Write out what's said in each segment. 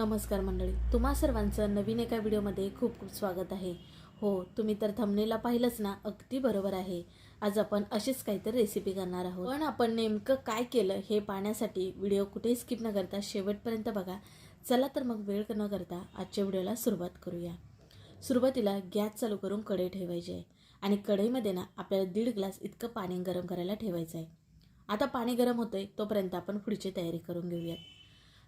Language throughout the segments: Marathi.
नमस्कार मंडळी तुम्हा सर्वांचं नवीन एका व्हिडिओमध्ये खूप खूप स्वागत आहे. हो तुम्ही तर थंबनेला पाहिलंच ना अगदी बरोबर आहे. आज आपण अशीच काहीतरी रेसिपी करणार आहोत. पण आपण नेमकं काय केलं हे पाहण्यासाठी व्हिडिओ कुठेही स्किप न करता शेवटपर्यंत बघा. चला तर मग वेळ न करता आजच्या व्हिडिओला सुरुवात करूया. सुरुवातीला गॅस चालू करून कढई ठेवायची आहे आणि कढईमध्ये ना आपल्याला दीड ग्लास इतकं पाणी गरम करायला ठेवायचं आहे. आता पाणी गरम होतं आहे तोपर्यंत आपण पुढची तयारी करून घेऊयात.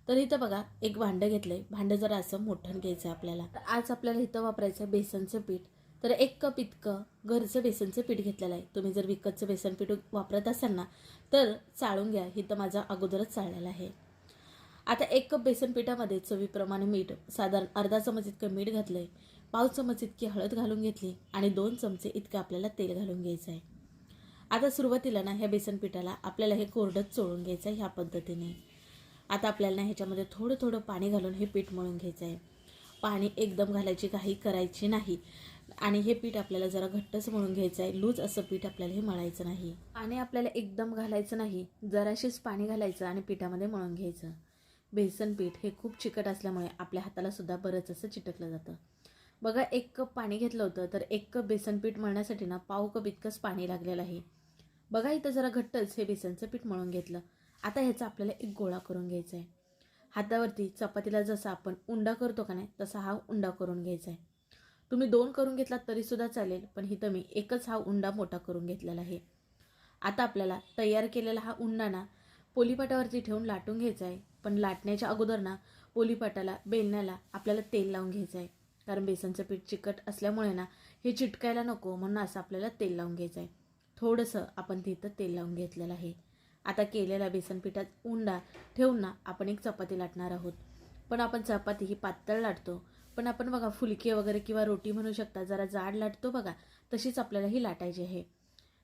तर इथं बघा एक भांडं घेतलंय. भांडं जरा असं मोठं घ्यायचं आहे आपल्याला. तर आज आपल्याला इथं वापरायचं आहे बेसनचं पीठ. तर एक कप इतकं घरचं बेसनचं पीठ घेतलेलं आहे. तुम्ही जर विकतचं बेसन पीठ वापरत असाल ना तर चाळून घ्या. इथं माझा अगोदरच चाळलेला आहे. आता एक कप बेसन पिठामध्ये चवीप्रमाणे मीठ साधारण अर्धा चमच इतकं मीठ घातलं आहे पाव चमच इतकी हळद घालून घेतली आणि दोन चमचे इतकं आपल्याला तेल घालून घ्यायचं आहे. आता सुरुवातीला ना ह्या बेसन पिठाला आपल्याला हे कोरडत चोळून घ्यायचं आहे ह्या पद्धतीने. आता आपल्याला ह्याच्यामध्ये थोडं थोडं पाणी घालून हे पीठ मळून घ्यायचं आहे. पाणी एकदम घालायची काही करायची नाही. आणि हे पीठ आपल्याला जरा घट्टच मळून घ्यायचं आहे. लूज असं पीठ आपल्याला हे मळायचं नाही. आणि आपल्याला एकदम घालायचं नाही. जराशीच पाणी घालायचं आणि पिठामध्ये मळून घ्यायचं. बेसन पीठ हे खूप चिकट असल्यामुळे आपल्या हाताला सुद्धा बरंच असं चिटकलं जातं. बघा एक कप पाणी घेतलं होतं तर एक कप बेसन पीठ मळण्यासाठी ना पाव कप इतकंच पाणी लागलेलं आहे. बघा इथं जरा घट्टच हे बेसनचं पीठ मळून घेतलं. आता ह्याचा आपल्याला एक गोळा करून घ्यायचा आहे. हातावरती चपातीला जसा आपण उंडा करतो का नाही तसा हा उंडा करून घ्यायचा आहे. तुम्ही दोन करून घेतलात तरीसुद्धा चालेल पण इथं मी एकच हा उंडा मोठा करून घेतलेला आहे. आता आपल्याला तयार केलेला हा उंडा ना पोलीपाटावरती ठेवून लाटून घ्यायचा आहे. पण लाटण्याच्या अगोदर ना पोलीपाटाला बेलण्याला आपल्याला तेल लावून घ्यायचं आहे. कारण बेसनचं पीठ चिकट असल्यामुळे ना हे चिटकायला नको म्हणून असं आपल्याला तेल लावून घ्यायचं आहे. थोडंसं आपण तिथं तेल लावून घेतलेलं आहे. आता केलेल्या बेसन पिठात उंडा ठेवून ना आपण एक चपाती लाटणार आहोत. पण आपण चपाती ही पातळ लाटतो. पण आपण बघा फुलके वगैरे किंवा रोटी म्हणू शकता जरा जाड लाटतो बघा तशीच आपल्याला ही लाटायची आहे.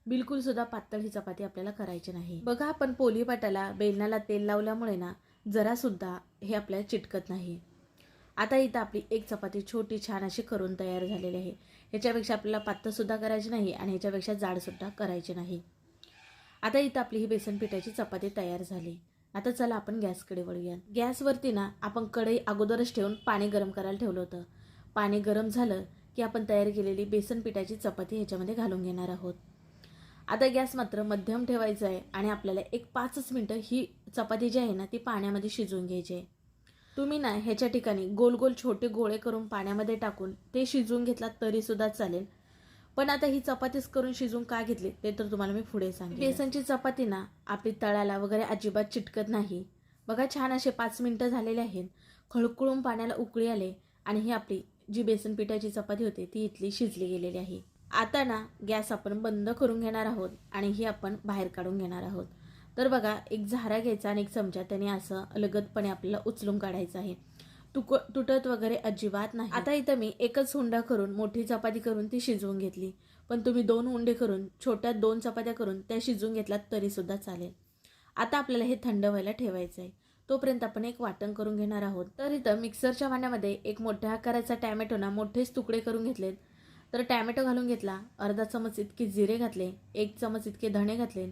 बिलकुल सुद्धा पातळ ही चपाती आपल्याला करायची नाही. बघा आपण पोली पाटाला तेल लावल्यामुळे ना जरा सुद्धा हे आपल्याला चिटकत नाही. आता इथं आपली एक चपाती छोटी छान अशी करून तयार झालेली आहे. ह्याच्यापेक्षा आपल्याला पातळ सुद्धा करायची नाही आणि ह्याच्यापेक्षा जाड सुद्धा करायची नाही. आता इथं आपली ही बेसन पिठाची चपाती तयार झाली. आता चला आपण गॅसकडे वळूया. गॅसवरती ना आपण कढई अगोदरच ठेवून पाणी गरम करायला ठेवलं होतं. पाणी गरम झालं की आपण तयार केलेली बेसन पिठाची चपाती ह्याच्यामध्ये घालून घेणार आहोत. आता गॅस मात्र मध्यम ठेवायचा आहे आणि आपल्याला एक पाचच मिनटं ही चपाती जी आहे ना ती पाण्यामध्ये शिजवून घ्यायची आहे. तुम्ही ना ह्याच्या ठिकाणी गोल गोल छोटे गोळे करून पाण्यामध्ये टाकून ते शिजवून घेतलात तरीसुद्धा चालेल. पण आता ही चपातीच करून शिजून का घेतली ते तर तुम्हाला मी पुढे सांगेन. बेसनची चपाती ना आपली तळाला वगैरे अजिबात चिटकत नाही. बघा छान असे पाच मिनटं झालेले आहेत. खळखळून पाण्याला उकळी आले आणि ही आपली जी बेसन पिठाची चपाती होती ती इथली शिजली गेलेली आहे. आता ना गॅस आपण बंद करून घेणार आहोत आणि ही आपण बाहेर काढून घेणार आहोत. तर बघा एक झारा घ्यायचा आणि एक चमचा त्याने असं अलगदपणे आपल्याला उचलून काढायचं आहे. तुक तुटत वगैरे अजिबात नाही. आता इथं मी एकच हुंडा करून मोठी चपाती करून ती शिजवून घेतली. पण तुम्ही दोन हुंडे करून छोट्या दोन चपात्या करून त्या शिजवून घेतलात तरीसुद्धा चालेल. आता आपल्याला हे थंड व्हायला ठेवायचं आहे तोपर्यंत आपण एक वाटण करून घेणार आहोत. तर इथं मिक्सरच्या वाण्यामध्ये एक मोठ्या आकाराचा टॅमॅटो ना मोठेच तुकडे करून घेतलेत. तर टॅमॅटो घालून घेतला अर्धा चमच इतके जिरे घातले एक चमच इतके धणे घातले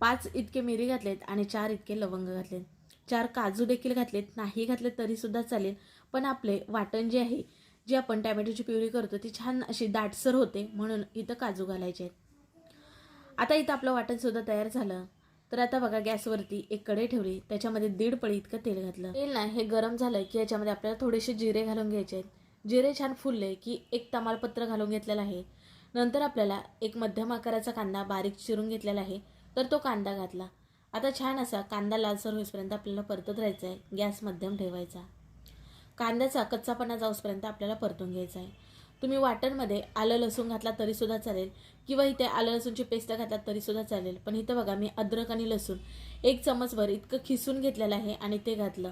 पाच इतके मिरी घातलेत आणि चार इतके लवंग घातलेत. चार काजू देखील घातलेत नाही घातले तरीसुद्धा चालेल. पण आपले वाटण जे आहे जी आपण टॅमॅटोची प्युरी करतो ती छान अशी दाटसर होते म्हणून इथं काजू घालायचे आहेत. आता इथं आपलं वाटणसुद्धा तयार झालं. तर आता बघा गॅसवरती एक कढई ठेवली. त्याच्यामध्ये दीड पळी इतकं तेल घातलं. तेल ना हे गरम झालं की याच्यामध्ये आपल्याला थोडेसे जिरे घालून घ्यायचे आहेत. जिरे छान फुलले की एक तमालपत्र घालून घेतलेलं आहे. नंतर आपल्याला एक मध्यम आकाराचा कांदा बारीक चिरून घेतलेला आहे. तर तो कांदा घातला. आता छान असा कांदा लालसर होईपर्यंत आपल्याला परतत राहायचा आहे गॅस मध्यम ठेवायचा. कांद्याचा कच्चापणा जाऊसपर्यंत आपल्याला परतून घ्यायचा आहे तुम्ही वाटणमध्ये आलं लसूण घातला तरीसुद्धा चालेल किंवा इथे आलं लसूणची पेस्ट घातला तरीसुद्धा चालेल. पण इथं बघा मी अद्रक आणि लसूण एक चमचभर इतकं खिसून घेतलेलं आहे आणि ते घातलं.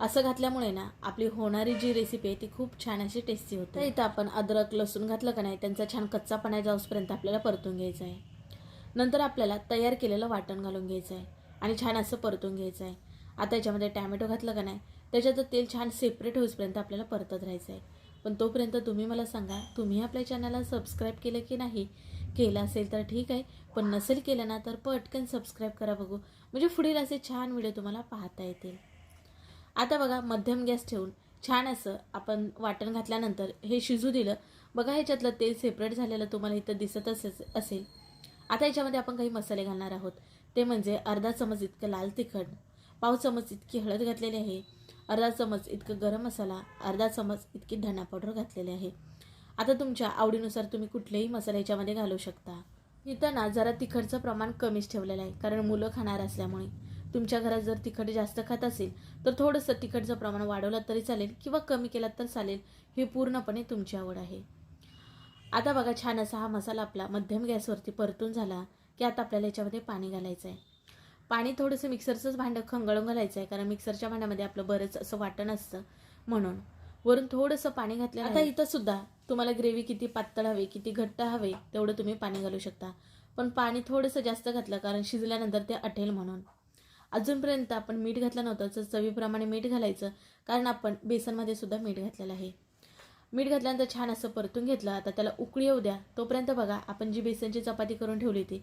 असं घातल्यामुळे ना आपली होणारी जी रेसिपी आहे ती खूप छान अशी टेस्टी होते. इथं आपण अद्रक लसूण घातलं का नाही त्यांचा छान कच्चापणा जाऊसपर्यंत आपल्याला परतून घ्यायचं आहे नंतर आपल्याला तयार केलेलं वाटण घालून घ्यायचं आहे आणि छान असं परतून घ्यायचं आहे. आता याच्यामध्ये टॅमॅटो घातलं का नाही? त्याच्यात तेल छान सेपरेट होईपर्यंत आपल्याला परतत राहायचं आहे. पण तोपर्यंत तुम्ही मला सांगा तुम्ही आपल्या चॅनलला सबस्क्राईब केलं की नाही? केलं असेल तर ठीक आहे. पण नसेल केलं ना तर पटकन सबस्क्राईब करा बघू. म्हणजे पुढील असे छान व्हिडिओ तुम्हाला पाहता येतील. आता बघा मध्यम गॅस ठेवून छान असं आपण वाटण घातल्यानंतर हे शिजू दिलं. बघा ह्याच्यातलं तेल सेपरेट झालेलं तुम्हाला इथं दिसत असेल असेल. आता याच्यामध्ये आपण काही मसाले घालणार आहोत. ते म्हणजे अर्धा चमच इतकं लाल तिखट पाव चमच इतकी हळद घातलेली आहे अर्धा चमच इतकं गरम मसाला अर्धा चमच इतकी धना पावडर घातलेली आहे. आता तुमच्या आवडीनुसार तुम्ही कुठलेही मसाला याच्यामध्ये घालू शकता. येताना जरा तिखटचं प्रमाण कमीच ठेवलेलं आहे कारण मुलं खाणार असल्यामुळे. तुमच्या घरात जर तिखट जास्त खात असेल तर थोडंसं तिखटचं प्रमाण वाढवलं तरी चालेल किंवा कमी केलं तर चालेल हे पूर्णपणे तुमची आवड आहे. आता बघा छान असा हा मसाला आपला मध्यम गॅसवरती परतून झाला. की आता आपल्याला याच्यामध्ये पाणी घालायचं आहे पाणी थोडंसं मिक्सरचंच भांडं खंगळून घालायचं आहे कारण मिक्सरच्या भांड्यामध्ये आपलं बरंच असं वाटण असतं म्हणून. वरून थोडंसं पाणी घातलं आता इथं सुद्धा तुम्हाला ग्रेव्ही किती पातळ हवी किती घट्ट हवे तेवढं तुम्ही पाणी घालू शकता. पण पाणी थोडंसं जास्त घातलं कारण शिजल्यानंतर ते आटेल म्हणून. अजूनपर्यंत आपण मीठ घातलं नव्हतं तर चवीप्रमाणे मीठ घालायचं कारण आपण बेसनमध्ये सुद्धा मीठ घातलेलं आहे. मीठ घातल्यानंतर छान असं परतून घेतलं. आता त्याला उकळी येऊ द्या. तोपर्यंत बघा आपण जी बेसनची चपाती करून ठेवली होती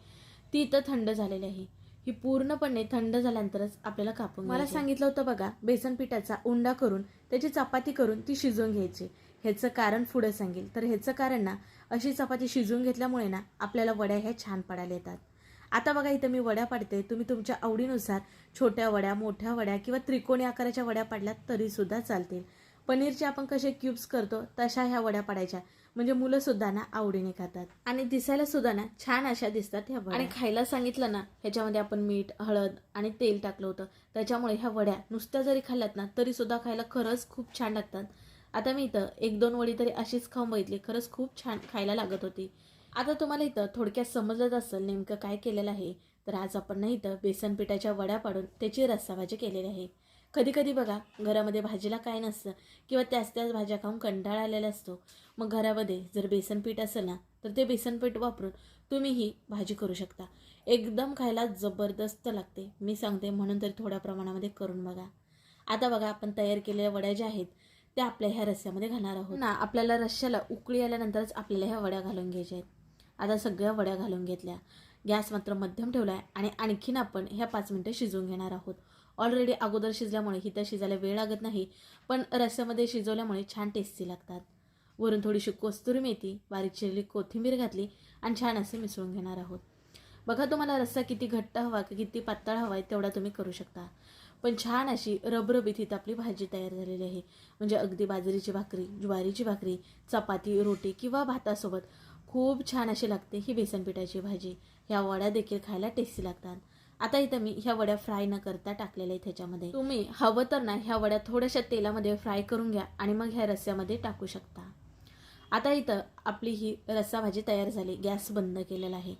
ती इथं थंड झालेली आहे. ही पूर्णपणे थंड झाल्यानंतरच आपल्याला कापून मला सांगितलं होतं बघा बेसन पिठाचा उंडा करून त्याची चपाती करून ती शिजवून घ्यायची. ह्याचं कारण पुढे सांगेल. तर ह्याचं कारण ना अशी चपाती शिजवून घेतल्यामुळे ना आपल्याला वड्या ह्या छान पडायला येतात. आता बघा इथं मी वड्या पाडते. तुम्ही तुमच्या आवडीनुसार छोट्या वड्या मोठ्या वड्या किंवा त्रिकोणी आकाराच्या वड्या पाडल्यात तरीसुद्धा चालतील. पनीरचे आपण कसे क्यूब्स करतो तशा ह्या वड्या पाडायच्या. म्हणजे मुलं सुद्धा ना आवडीने खातात. आणि दिसायला सुद्धा ना छान अशा दिसतात ह्या वड्या. आणि खायला सांगितलं ना ह्याच्यामध्ये आपण मीठ हळद आणि तेल टाकलं होतं. त्याच्यामुळे ह्या वड्या नुसत्या जरी खाल्ल्यात ना तरी सुद्धा खायला खरंच खूप छान लागतात. आता मी इथं एक दोन वडी तरी अशीच खाऊन बघितली खरंच खूप छान खायला लागत होती. आता तुम्हाला इथं थोडक्यात समजलंच असेल नेमकं काय केलेलं आहे. तर आज आपण ना इथं बेसन पिठाच्या वड्या पाडून त्याची रस्साभाजी केलेली आहे. कधी कधी बघा घरामध्ये भाजीला काय नसतं किंवा त्याच त्याच भाज्या खाऊन कंटाळा आलेला असतो. मग घरामध्ये जर बेसन पीठ असेल ना तर ते बेसन पीठ वापरून तुम्ही ही भाजी करू शकता. एकदम खायला जबरदस्त लागते. मी सांगते म्हणून तरी थोड्या प्रमाणामध्ये करून बघा. आता बघा आपण तयार केलेल्या वड्या ज्या आहेत त्या आपल्या ह्या रस्स्यामध्ये घालणार आहोत. ना आपल्याला रश्श्याला उकळी आल्यानंतरच आपल्याला ह्या वड्या घालून घ्यायच्या आहेत. आता सगळ्या वड्या घालून घेतल्या. गॅस मात्र मध्यम ठेवला आहे आणि आणखीन आपण ह्या पाच मिनटं शिजवून घेणार आहोत. ऑलरेडी अगोदर शिजल्यामुळे हिथं शिजायला वेळ लागत नाही पण रस्स्यामध्ये शिजवल्यामुळे छान टेस्टी लागतात. वरून थोडीशी कोस्तुरी मेथी बारीक चिरली कोथिंबीर घातली आणि छान असे मिसळून घेणार आहोत. बघा तुम्हाला रस्सा किती घट्ट हवा की किती पातळ हवा आहे तेवढा तुम्ही करू शकता. पण छान अशी रबरबीत इथं आपली भाजी तयार झालेली आहे. म्हणजे अगदी बाजरीची भाकरी ज्वारीची भाकरी चपाती रोटी किंवा भातासोबत खूप छान अशी लागते ही बेसन पिठाची भाजी. ह्या वड्या देखील खायला टेस्टी लागतात. आता इथं मी ह्या वड्या फ्राय न करता टाकलेल्या आहेत ह्याच्यामध्ये. तुम्ही हवं तर ना ह्या वड्या थोड्याशा तेलामध्ये फ्राय करून घ्या आणि मग ह्या रस्स्यामध्ये टाकू शकता. आता इथं आपली ही रस्सा भाजी तयार झाली. गॅस बंद केलेला आहे.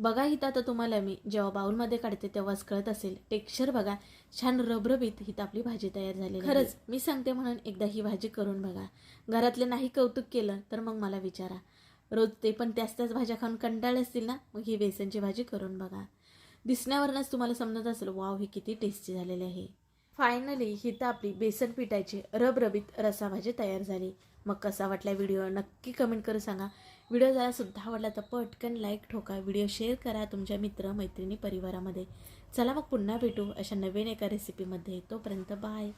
बघा इथं आता तुम्हाला मी जेव्हा बाउलमध्ये काढते तेव्हाच कळत असेल. टेक्स्चर बघा. छान रबरबीत हिथं आपली भाजी तयार झाली खरंच मी सांगते म्हणून एकदा ही भाजी करून बघा. घरातले नाही कौतुक केलं तर मग मला विचारा. रोज ते पण त्याच त्याच भाज्या खाऊन कंटाळले असतील ना? मग ही बेसनची भाजी करून बघा. दिसण्यावरूनच तुम्हाला समजत असेल वाव हे किती टेस्टी झालेले आहे. फायनली ही तर आपली बेसन पिठाची रबरबीत रसाभाजी तयार झाली. मग कसा वाटला व्हिडिओ? नक्की कमेंट करू सांगा. व्हिडिओ जरा सुद्धा आवडला तर पटकन लाईक ठोका. व्हिडिओ शेअर करा तुमच्या मित्र मैत्रिणी परिवारामध्ये. चला मग पुन्हा भेटू अशा नवीन एका रेसिपीमध्ये तोपर्यंत बाय